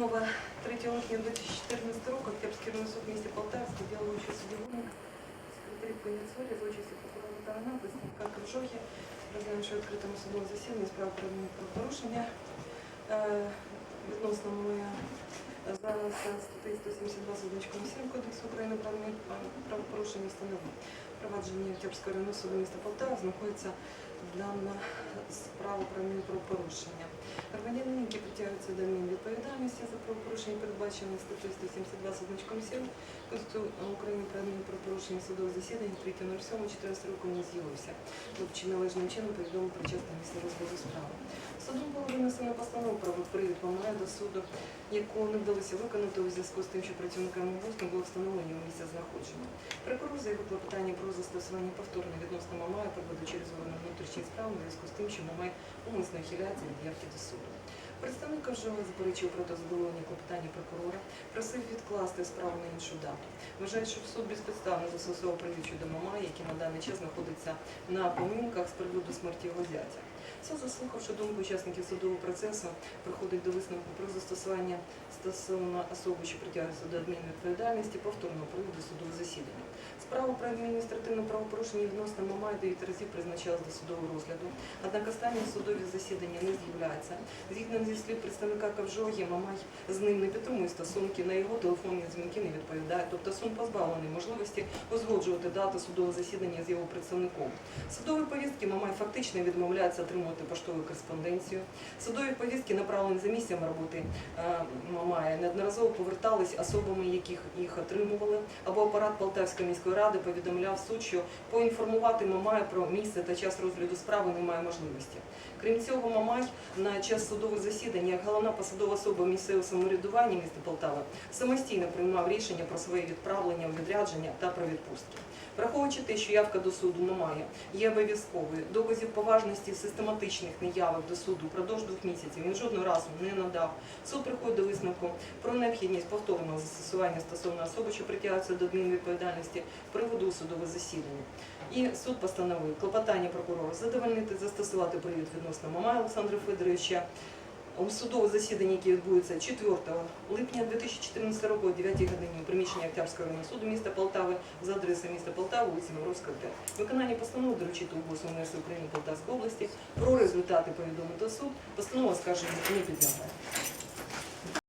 Постанова 3 липня 2014 року Октябрьський районний суд місті Полтавський діловичий суддівник секретарі Пеніцорі з участі прокурора Тарана, представника Крижохи, розглядаємо, що відкритому судовому засіданні справа про правопорушення е, відносно моє за статтею 172 з значком 7 Кодексу України про правопорушення встановлено. Провадження Октябрського районного суду міста Полтава знаходиться дана справа про правопорушення. Громадянин, які притягуються до адмінвідповідальності за правопорушення, передбачені статтею 172 з значком 7 Конституції України про адмінправопорушення судового засідання 3.07.14 року не з'явився. Чи належним чином повідомив про частне місце розгляду справи. Судом було винесено постанову про привід помирає до суду, яку не вдалося виконати у зв'язку з тим, що працівникам МВС не було встановлено місця знаходження. Прокурор заявив клопотання про застосування повторно відносно Мамая приводу через орган внутрішніх справ у зв'язку з тим, що Мамай умисно хиляється від до суду. Представник вже заперечив проти задоволення клопотання прокурора, просив відкласти справу на іншу дату. Вважає, що суд безпідставно застосував привід до мама, який на даний час знаходиться на поминках з приводу смерті його зятя. Суд, заслухавши думку учасників судового процесу, приходить до висновку про застосування стосовно особи, що притягується до адмінвідповідальності, повторного приводу судового засідання. Справа про адміністративне правопорушення відносно Мамая 9 разів призначалась до судового розгляду, однак останні судові засідання не з'являються. Згідно зі слів представника Кавжогі, Мамай з ним не підтримує стосунки, на його телефонні дзвінки не відповідає, тобто суд позбавлений можливості узгоджувати дату судового засідання з його представником. Судові повістки Мамай фактично відмовляється отримувати поштову кореспонденцію. Судові повістки, направлені за місцем роботи е, Мамая, неодноразово повертались особами, яких їх отримували, або апарат Полтавської міської ради повідомляв суд, що поінформувати Мамая про місце та час розгляду справи немає можливості. Крім цього, Мамай на час судових засідань, як головна посадова особа місцевого самоврядування міста Полтава, самостійно приймав рішення про своє відправлення у відрядження та про відпустки. Враховуючи те, що явка до суду Мамая є обов'язковою, доказів поважності систематичних неявок до суду впродовж двох місяців він жодного разу не надав. Суд приходить до висновку про необхідність повторного застосування стосовно особи, що притягується до адмінвідповідальності приводу судового засідання. І суд постановив клопотання прокурора задовольнити, застосувати привід відносно Мамая Олександра Федоровича у судове які яке відбудеться 4 липня 2014 року о 9 годині у приміщенні Октябрського районного суду міста Полтави за адресою міста Полтави, вулиця Мавровська, 5. Виконання постанови доручити УГОС Університету України Полтавської області про результати повідомити суд. Постанова скарження не підлягає.